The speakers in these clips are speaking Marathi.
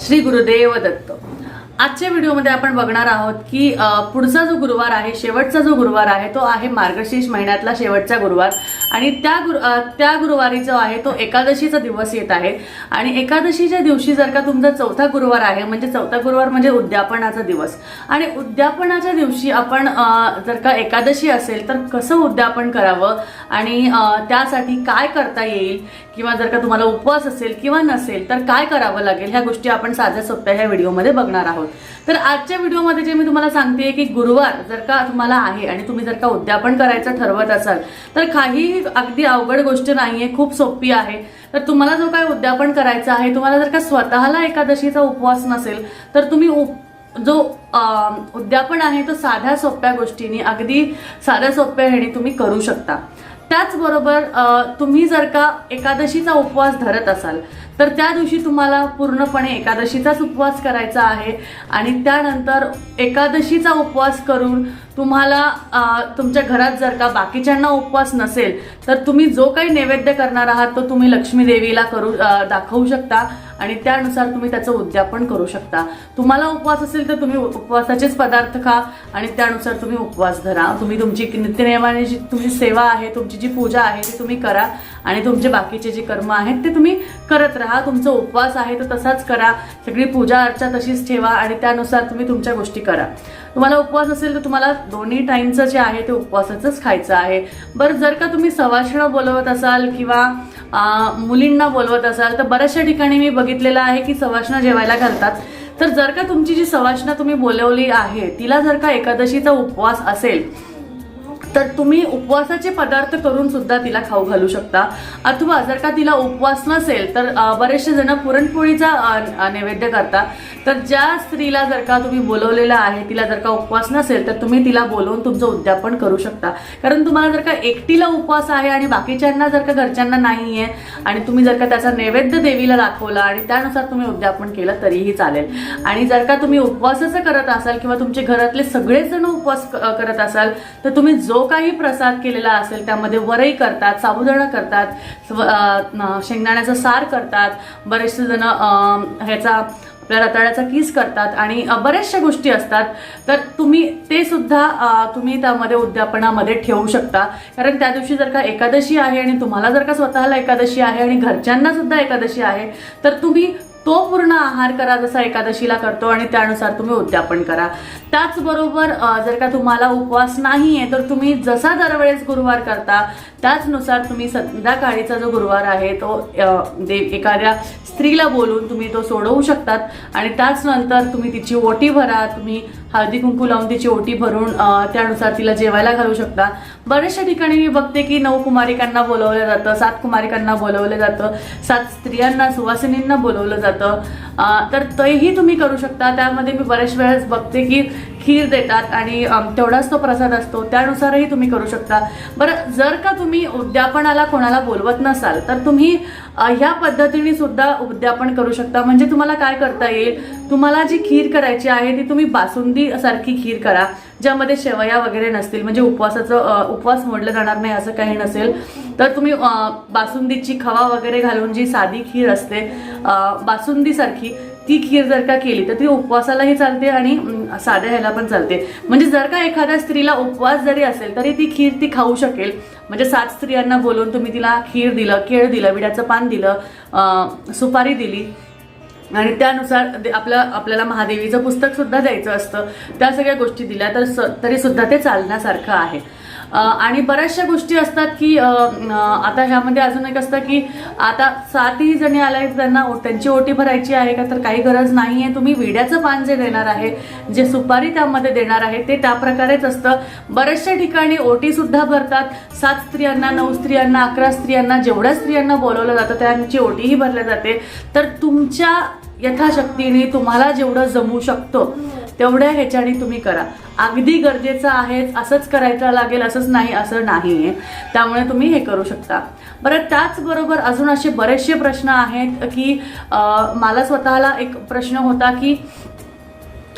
श्री गुरुदेव दत्त आजच्या व्हिडिओमध्ये आपण बघणार आहोत की पुढचा जो गुरुवार आहे शेवटचा जो गुरुवार आहे तो आहे मार्गशीर्ष महिन्यातला शेवटचा गुरुवार. आणि त्या गुरु त्या गुरुवारी जो आहे तो एकादशीचा दिवस येत आहे. आणि एकादशीच्या दिवशी जर का तुमचा चौथा गुरुवार आहे म्हणजे चौथा गुरुवार म्हणजे उद्यापनाचा दिवस. आणि उद्यापनाच्या दिवशी आपण जर का एकादशी असेल तर कसं उद्यापन करावं? आणि त्यासाठी काय करता येईल? किंवा जर का तुम्हाला उपवास असेल किंवा नसेल तर काय करावं लागेल? ह्या गोष्टी आपण साध्या सोप्या ह्या व्हिडिओमध्ये बघणार आहोत. तर आजच्या व्हिडिओमध्ये जे मी तुम्हाला सांगते की गुरुवार जर का तुम्हाला आहे आणि तुम्ही जर का उद्यापन करायचं ठरवत असाल तर काही अगदी अवघड गोष्ट नाहीये खूप सोपी आहे. तर तुम्हाला जो काय उद्यापन करायचं आहे तुम्हाला जर का स्वतःला एकादशीचा उपवास नसेल तर तुम्ही उप जो उद्यापन आहे तो साध्या सोप्या गोष्टींनी अगदी साध्या सोप्या ह्याने तुम्ही करू शकता. त्याचबरोबर तुम्ही जर का एकादशीचा उपवास धरत असाल तर त्या दिवशी तुम्हाला पूर्णपणे एकादशीचाच उपवास करायचा आहे आणि त्यानंतर एकादशीचा उपवास करून तुम्हाला तुमच्या घरात जर का बाकीच्यांना उपवास नसेल तर तुम्ही जो काही नैवेद्य करणार आहात तो तुम्ही लक्ष्मी देवीला करू दाखवू शकता आणि त्यानुसार तुम्ही त्याचं उद्यापन करू शकता. तुम्हाला उपवास असेल तर तुम्ही उपवासाचेच पदार्थ खा आणि त्यानुसार तुम्ही उपवास धरा. तुम्ही तुमची नित्यनियमाने जी तुमची सेवा आहे तुमची जी पूजा आहे ती तुम्ही करा आणि तुमचे बाकीचे जे कर्म आहेत ते तुम्ही करत राहा. तुमचा उपवास आहे तर तसाच करा. सगळी पूजा अर्चा तशीच ठेवा आणि त्यानुसार तुम्ही तुमच्या गोष्टी करा. तुम्हाला उपवास असेल तर तुम्हाला दोन्ही टाईमचं जे आहे ते उपवासाचंच खायचं आहे. बरं जर का तुम्ही सवाष्ण बोलवत असाल किंवा मुलींना बोलवत असाल तर बऱ्याचशा ठिकाणी मी बघितलेलं आहे की सवाष्ण जेवायला घालतात. तर जर का तुमची जी सवाष्ण तुम्ही बोलवली आहे तिला जर का एकादशीचा उपवास असेल तर तुम्ही उपवासाचे पदार्थ करून सुद्धा तिला खाऊ घालू शकता. अथवा जर का तिला उपवास नसेल तर बरेचसे जण पुरणपोळीचा नैवेद्य करता तर ज्या स्त्रीला जर का तुम्ही बोलवलेलं आहे तिला जर का उपवास नसेल तर तुम्ही तिला बोलवून तुमचं उद्यापन करू शकता. कारण तुम्हाला जर का एकटीला उपवास आहे आणि बाकीच्यांना जर का घरच्यांना नाही आहे आणि तुम्ही जर का त्याचा नैवेद्य देवीला दाखवला आणि त्यानुसार तुम्ही उद्यापन केलं तरीही चालेल. आणि जर का तुम्ही उपवासाचं करत असाल किंवा तुमचे घरातले सगळेच जण उपवास करत असाल तर तुम्ही जो काही प्रसाद केलेला असेल त्यामध्ये वरई करतात साबुदाणा करतात शेंगदाण्याचं सार करतात बरेचसे जण ह्याचा आपल्या रताळ्याचा किस करतात आणि बऱ्याचशा गोष्टी असतात. तर तुम्ही ते सुद्धा तुम्ही त्यामध्ये उद्यापनामध्ये ठेवू शकता. कारण त्या दिवशी जर का एकादशी आहे आणि तुम्हाला जर का स्वतःला एकादशी आहे आणि घरच्यांना सुद्धा एकादशी आहे तर तुम्ही तो पूर्ण आहार करा जसा एकादशीला करतो आणि त्यानुसार तुम्ही उद्यापन करा. त्याचबरोबर जर का तुम्हाला उपवास नाही आहे तर तुम्ही जसा दरवेळेस गुरुवार करता त्याचनुसार तुम्ही संध्याकाळीचा जो गुरुवार आहे तो देव एखाद्या स्त्रीला बोलून तुम्ही तो सोडवू शकतात. आणि त्याच नंतर तुम्ही तिची ओटी भरा तुम्ही हळदी कुंकू लावून तिची ओटी भरून त्यानुसार तिला जेवायला घालू शकता. बऱ्याचशा ठिकाणी मी बघते की नऊ कुमारिकांना बोलवलं जातं सात कुमारिकांना बोलवलं जातं सात स्त्रियांना सुवासिनींना बोलवलं जातं. तर तेही तुम्ही करू शकता. त्यामध्ये मी बऱ्याच वेळेस बघते की खीर देतात आणि तेवढाच तो प्रसाद असतो त्यानुसारही तुम्ही करू शकता. बरं जर का तुम्ही उद्यापनाला कोणाला बोलवत नसाल तर तुम्ही ह्या पद्धतीने सुद्धा उद्यापन करू शकता. म्हणजे तुम्हाला काय करता येईल? तुम्हाला जी खीर करायची आहे ती तुम्ही बासुंदी सारखी खीर करा ज्यामध्ये शेवया वगैरे नसतील. म्हणजे उपवासाचं उपवास मोडलं जाणार नाही असं काही नसेल. तर तुम्ही बासुंदीची खवा वगैरे घालून जी साधी खीर असते बासुंदीसारखी ती खीर जर का केली तर ती उपवासालाही चालते आणि साध्या ह्याला पण चालते. म्हणजे जर का एखाद्या स्त्रीला उपवास जरी असेल तरी ती खीर ती खाऊ शकेल. म्हणजे सात स्त्रियांना बोलवून तुम्ही तिला खीर दिलं केळ दिलं विड्याचं पान दिलं सुपारी दिली आणि त्यानुसार दे- आपलं आपल्याला महादेवीचं पुस्तकसुद्धा द्यायचं असतं. त्या सगळ्या गोष्टी दिल्या तर स तरीसुद्धा ते चालण्यासारखं आहे. आणि बऱ्याचशा गोष्टी असतात की आता ह्यामध्ये अजून एक असतं की आता सातही जणी आल्या आहेत त्यांना ओ- त्यांची ओटी भरायची आहे का? तर काही गरज नाही आहे तुम्ही विड्याचं पान जे देणार आहे जे सुपारी त्यामध्ये देणार आहे ते त्या प्रकारेच असतं. बऱ्याचशा ठिकाणी ओटीसुद्धा भरतात. सात स्त्रियांना नऊ स्त्रियांना अकरा स्त्रियांना जेवढ्या स्त्रियांना बोलवलं जातं त्यांची ओटीही भरल्या जाते. तर तुमच्या यथाशक्तीने तुम्हाला जेवढं जमू शकतं तेवढ्या ह्याच्याने तुम्ही करा. अगदी गरजेचं आहेच असंच करायचं लागेल असंच नाही असं नाही आहे त्यामुळे तुम्ही हे करू शकता. बरं त्याचबरोबर अजून असे बरेचसे प्रश्न आहेत की मला स्वतःला एक प्रश्न होता की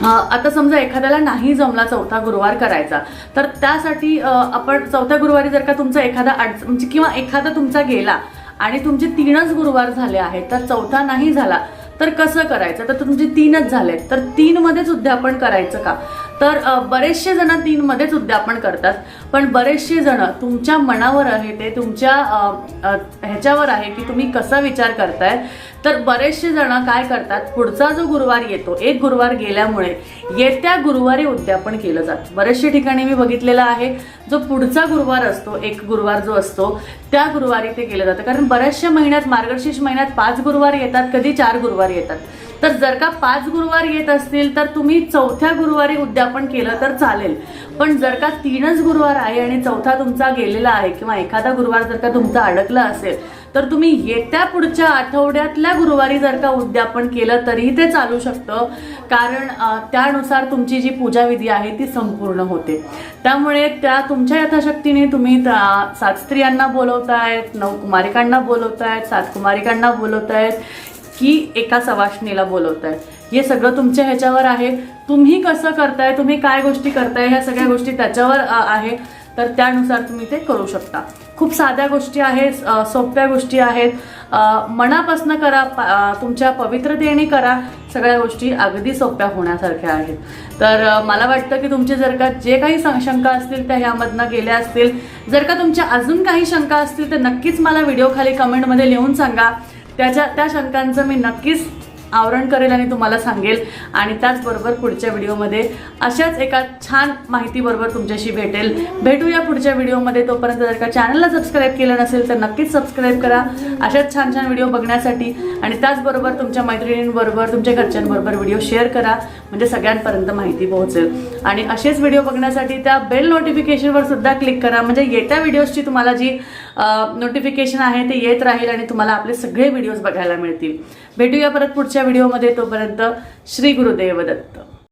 आता समजा एखाद्याला नाही जमला चौथा गुरुवार करायचा तर त्यासाठी आपण चौथ्या गुरुवारी जर का तुमचा एखादा अडच म्हणजे किंवा एखादा तुमचा गेला आणि तुमचे तीनच गुरुवार झाले आहेत तर चौथा नाही झाला तर कसं करायचं? तर तुमचे तीनच झाले तर तीनमध्येच उद्यापन करायचं का? तर बरेचसे जण तीनमध्येच उद्यापन करतात. पण बरेचसे जण तुमच्या मनावर आहे ते तुमच्या ह्याच्यावर आहे की तुम्ही कसा विचार करताय? तर बरेचसे जण काय करतात पुढचा जो गुरुवार येतो एक गुरुवार गेल्यामुळे येत्या गुरुवारी उद्यापन केलं जातं. बरेचशे ठिकाणी मी बघितलेलं आहे जो पुढचा गुरुवार असतो एक गुरुवार जो असतो त्या गुरुवारी ते केलं जातं. कारण बऱ्याचशा महिन्यात मार्गशीर्ष महिन्यात पाच गुरुवार येतात कधी चार गुरुवार येतात. तर जर का पाच गुरुवार येत असतील तर तुम्ही चौथ्या गुरुवारी उद्यापन केलं तर चालेल. पण जर का तीनच गुरुवार आहे आणि चौथा तुमचा गेलेला आहे किंवा एखादा गुरुवार जर का तुमचा अडकला असेल तर तुम्ही येत्या पुढच्या आठवड्यातल्या गुरुवारी जर का उद्यापन केलं तरीही ते चालू शकतं. कारण त्यानुसार तुमची जी पूजाविधी आहे ती संपूर्ण होते. त्यामुळे त्या तुमच्या यथाशक्तीने तुम्ही सात स्त्रियांना बोलवतायत नऊ कुमारिकांना बोलवतायत सात कुमारिकांना बोलवतायत. की एका सवाष्णीला बोलवताय. हे सगळं तुमच्या ह्याच्यावर आहे. तुम्ही कसं करताय तुम्ही काय गोष्टी करताय ह्या सगळ्या गोष्टी त्याच्यावर आहे. तर त्यानुसार तुम्ही ते करू शकता. खूप साध्या गोष्टी आहेत सोप्या गोष्टी आहेत. मनापासनं करा तुमच्या पवित्रतेने करा. सगळ्या गोष्टी अगदी सोप्या होण्यासारख्या आहेत. तर मला वाटतं की तुमचे जर का जे काही शंका असतील त्या ह्यामधनं गेल्या असतील. जर का तुमच्या अजून काही शंका असतील तर नक्कीच मला व्हिडिओ खाली कमेंटमध्ये लिहून सांगा. त्याच्या त्या शंकांचं मी नक्कीच आवरण करेल आणि तुम्हाला सांगेल. आणि त्याचबरोबर पुढच्या व्हिडिओमध्ये अशाच एका छान माहितीबरोबर तुमच्याशी भेटेल. भेटूया पुढच्या व्हिडिओमध्ये. तोपर्यंत जर का चॅनलला सबस्क्राईब केलं नसेल तर नक्कीच सबस्क्राईब करा. अशाच छान छान व्हिडिओ बघण्यासाठी आणि त्याचबरोबर तुमच्या मैत्रिणींबरोबर तुमच्या घरच्यांबरोबर व्हिडिओ शेअर करा. म्हणजे सगळ्यांपर्यंत माहिती पोहोचेल. आणि असेच व्हिडिओ बघण्यासाठी त्या बेल नोटिफिकेशनवर सुद्धा क्लिक करा. म्हणजे येत्या व्हिडिओजची तुम्हाला जी नोटिफिकेशन आहे ते येत राहील आणि तुम्हाला आपले सगळे व्हिडिओज बघायला मिळतील. भेटूया परत पुढच्या व्हिडिओमध्ये तोपर्यंत श्री गुरुदेव दत्त